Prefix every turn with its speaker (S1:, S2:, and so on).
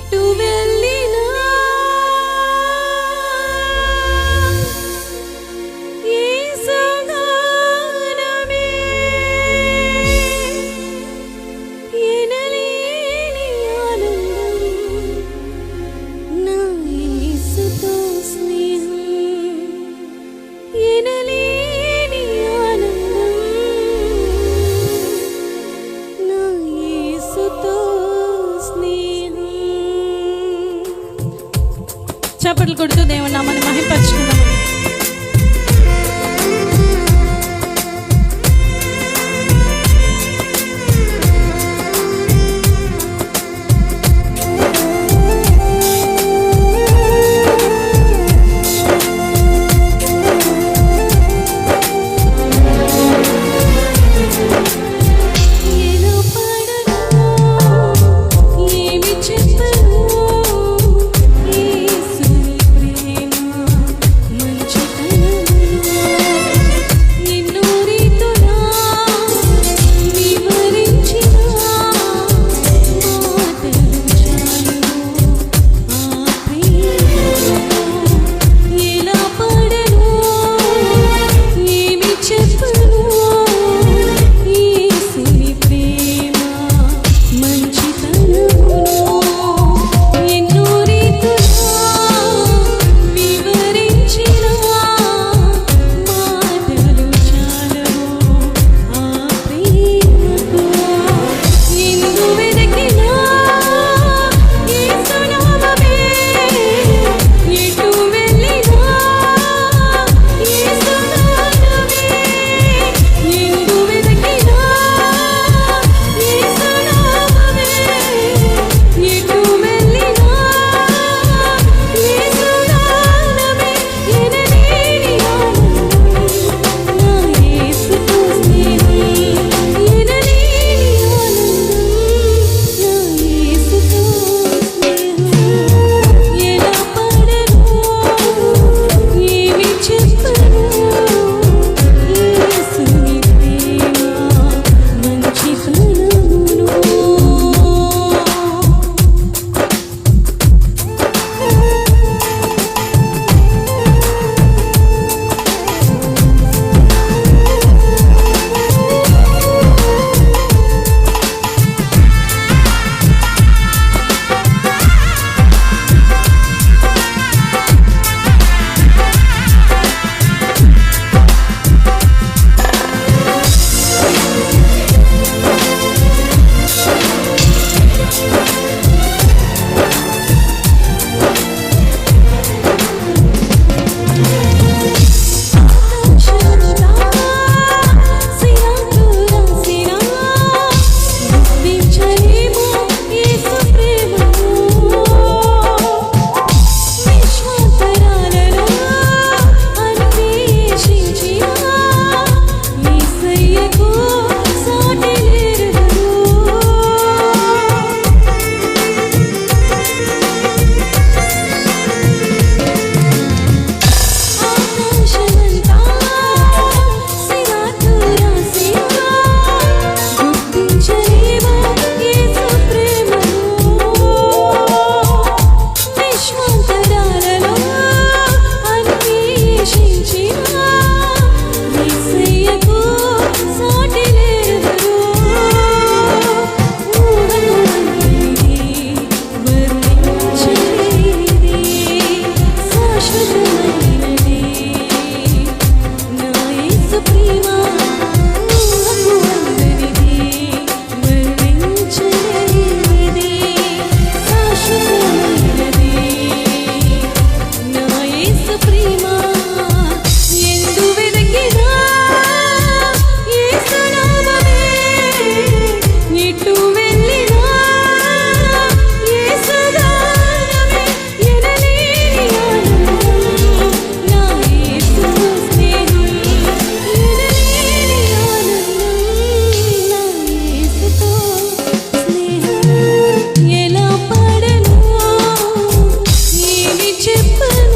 S1: to will. చప్పట్లు కొడుతూ దేవుని నామని మహింపరచుకుందాం Ooh. keep